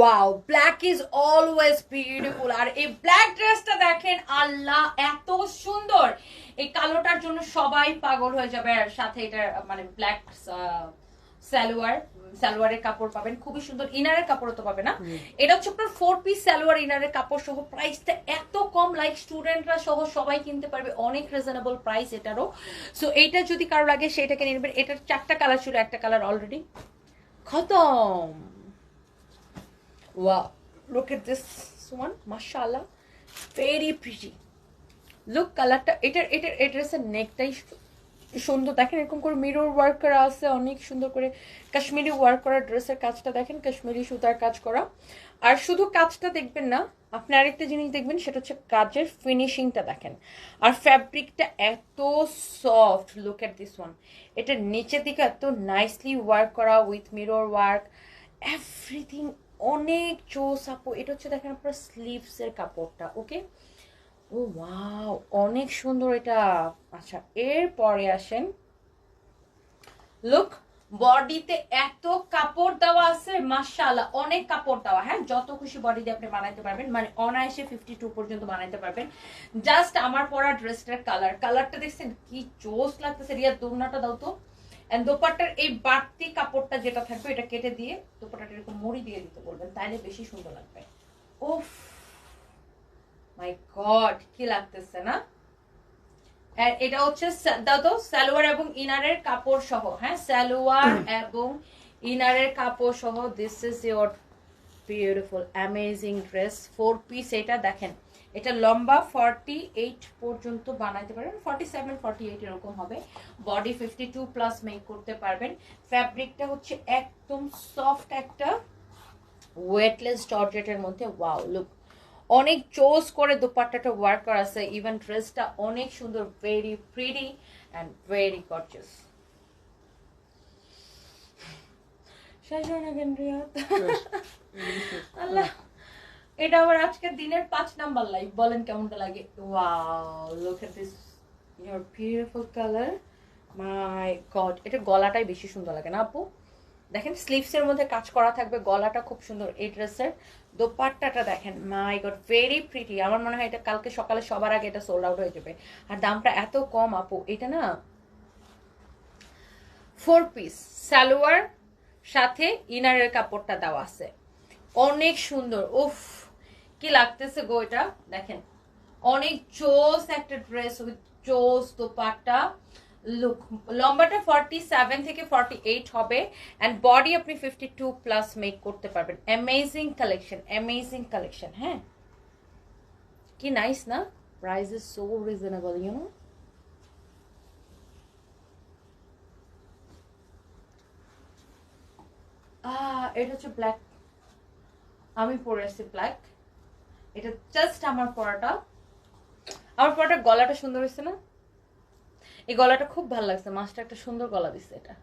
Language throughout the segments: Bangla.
Wow black is always beautiful আর এই ব্ল্যাক ড্রেসটা দেখেন আল্লাহ এত সুন্দর। এই কালোটার জন্য সবাই পাগল হয়ে যাবে। আর সাথে এটা মানে ব্ল্যাক সালোয়ার সালোয়ারের কাপড় পাবেন। খুবই সুন্দর। ইনারের কাপড়ও তো পাবে না। এটা হচ্ছে আপনার ফোর পিস সালোয়ার ইনারের কাপড় সহ প্রাইসটা এত কম। লাইক স্টুডেন্টরা সহ সবাই কিনতে পারবে। অনেক রিজনেবল প্রাইস এটারও। সো এইটা যদি কারও লাগে সেটাকে নেবেন। এটার চারটা কালার ছিল। একটা কালার অলরেডি খতম। Wow, look at this one, mashallah. Very pretty. Look, কালারটা এটার এটার এই ড্রেসের নেকটাই সুন্দর। দেখেন এরকম করে মিরর ওয়ার্ক করা আছে অনেক সুন্দর করে কাশ্মীরি ওয়ার্ক করা ড্রেসের কাজটা দেখেন কাশ্মীরি সুতার কাজ করা। আর শুধু কাজটা দেখবেন না আপনি আরেকটা জিনিস দেখবেন সেটা হচ্ছে কাজের ফিনিশিংটা দেখেন। আর ফ্যাব্রিকটা এত soft look at this one এটার নিচের দিকে এত নাইসলি ওয়ার্ক করা উইথ মিরর ওয়ার্ক এভরিথিং অনেক জোস আপু। এটা হচ্ছে দেখেন আপনার স্লিভসের কাপড়টা ওকে ও ওয়াও অনেক সুন্দর এটা। আচ্ছা এরপরে আসেন। লুক বডিতে এত কাপড় দেওয়া আছে, মাশাআল্লাহ, অনেক কাপড় দেওয়া হ্যাঁ? যত খুশি বডি দিয়ে আপনি বানাইতে পারবেন মানে অনায়াসে ফিফটি টু পর্যন্ত বানাইতে পারবেন। জাস্ট আমার পরা ড্রেসটার কালার কালারটা দেখছেন? কি জোস লাগতেছে, রিয়া, দোলনাটা দাও তো। এন্ড দোপাট্টার এই বাড়তি কাপড়টা যেটা থাকবে, এটা কেটে দিয়ে দোপাট্টাটা এরকম মুড়ি দিয়ে দিতে বলবেন, তাইলে বেশি সুন্দর লাগবে। ওফ মাই গড কি লাগতেছে না? এটা হচ্ছে তো, সালোয়ার এবং ইনারের কাপড় সহ হ্যাঁ সালোয়ার এবং ইনারের কাপড় সহ this is your beautiful amazing dress four piece এটা দেখেন। এটা লম্বা ফর্টি এইট পর্যন্ত বানাইতে পারবেন ফর্টি সেভেন ফর্টি এইট এরকম হবে। Body fifty two plus make করতে পারবেন। ফ্যাব্রিকটা হচ্ছে একদম সফট একটা ওয়েটলেস জর্জেটের মধ্যে। ওয়াও লুক অনেক চোজ করে দুপাট্টাটা ওয়ার্ক করা আছে। ইভেন ড্রেসটা অনেক সুন্দর very pretty and very gorgeous শেষ হয় না কেন রিয়াদ? আল্লাহ। এটা আমার আজকের দিনের পাঁচ নাম্বার লাইভ বলেন কেমনটা লাগে? Wow look at this your beautiful colour my god এটা গলাটাই বেশি সুন্দর লাগে না আপু? দেখেন স্লিভসের মধ্যে কাজ করা থাকবে, গলাটা খুব সুন্দর, এই ড্রেসের দোপাট্টাটা দেখেন মাই গড ভেরি প্রিটি আমার মনে হয় এটা কালকে সকালে সবার আগে এটা সোল্ড আউট হয়ে যাবে। আর দামটা এত কম আপু, এটা না ফোর পিস সালোয়ার, সাথে ইনারের কাপড়টা দেওয়া আছে। অনেক সুন্দর, উফ। কি লাগতেছে গো এটা দেখেন, অনেক জোস একটা ড্রেস উইথ জোস দোপাট্টা। লুক লম্বাটা ফর্টি সেভেন থেকে ফর্টি এইট হবে অ্যান্ড বডি আপনি ফিফটি টু প্লাস মেক করতে পারবেন। অ্যামেজিং কালেকশন অ্যামেজিং কালেকশন হ্যাঁ? কি নাইস না? Price is so reasonable you know ah এটা হচ্ছে ব্ল্যাক আমি পরে আসছি ব্ল্যাক এটা জাস্ট আমার পরাটা। আমার পরাটা গলাটা সুন্দর হয়েছে না? এই গলাটা খুব ভালো লাগছে। মাছটা একটা সুন্দর গলা দিচ্ছে এটা।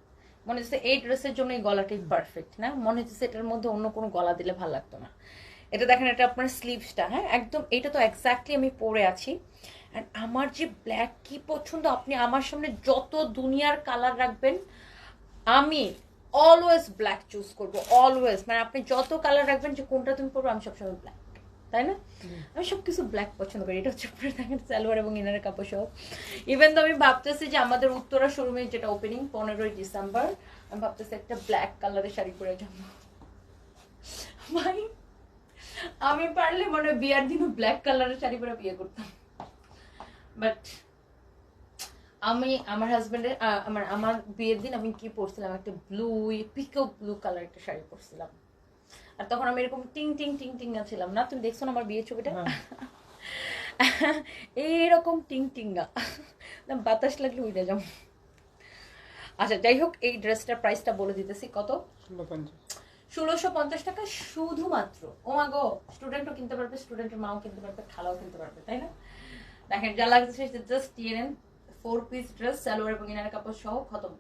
মনে হচ্ছে এই ড্রেসের জন্য এই গলাটাই পারফেক্ট না? মনে হচ্ছে এটার মধ্যে অন্য কোনো গলা দিলে ভালো লাগতো না। এটা দেখেন, এটা আপনার স্লিভসটা হ্যাঁ? একদম এটা তো এক্স্যাক্টলি আমি পরে আছি। অ্যান্ড আমার যে ব্ল্যাক কি পছন্দ? আপনি আমার সামনে যত দুনিয়ার কালার রাখবেন, আমি অলওয়েজ ব্ল্যাক চুজ করব অলওয়েজ মানে আপনি যত কালার রাখবেন যে কোনটা তুমি পড়ব আমি সবসময় ব্ল্যাক তাই না? আমি সব কিছু ব্ল্যাক পছন্দ করি। এটা হচ্ছে আপনার দেখেন সালোয়ার এবং ইনারের কাপড় সহ। ইভেন তো আমি ভাবতেছি যে আমাদের উত্তরা শোরুমে যেটা ওপেনিং পনেরোই ডিসেম্বর আমি ভাবতেছি একটা ব্ল্যাক কালারের শাড়ি পরে যাব। ভাই আমি পারলে মনে হয় বিয়ার দিনও ব্ল্যাক কালারের শাড়ি পরে বিয়ে করতাম। বাট আমি আমার হাজব্যান্ডের আমার আমার বিয়ের দিন আমি কি পরছিলাম? একটা ব্লু পিকো ব্লু কালার একটা শাড়ি পরছিলাম। আর তখন আমি এরকম টিং টিং টিং টিং ছিলাম। না তুমি দেখছ না আমার বিয়ের ছবিটা? এইরকম টিং টিঙ্গা না বাতাস লাগলে উড়ে যাও। আচ্ছা যাই হোক এই ড্রেসটার প্রাইসটা বলে দিতেছি। কত? ষোলোশো পঞ্চাশ টাকা শুধুমাত্র। ও মা গো স্টুডেন্টও কিনতে পারবে স্টুডেন্টের মাও কিনতে পারবে খালাও কিনতে পারবে তাই না? দেখেন যা লাগছে জাস্ট নিয়ে নেন ফোর পিস ড্রেস সালোয়ার এবং ইনার কাপড় সহ খতম।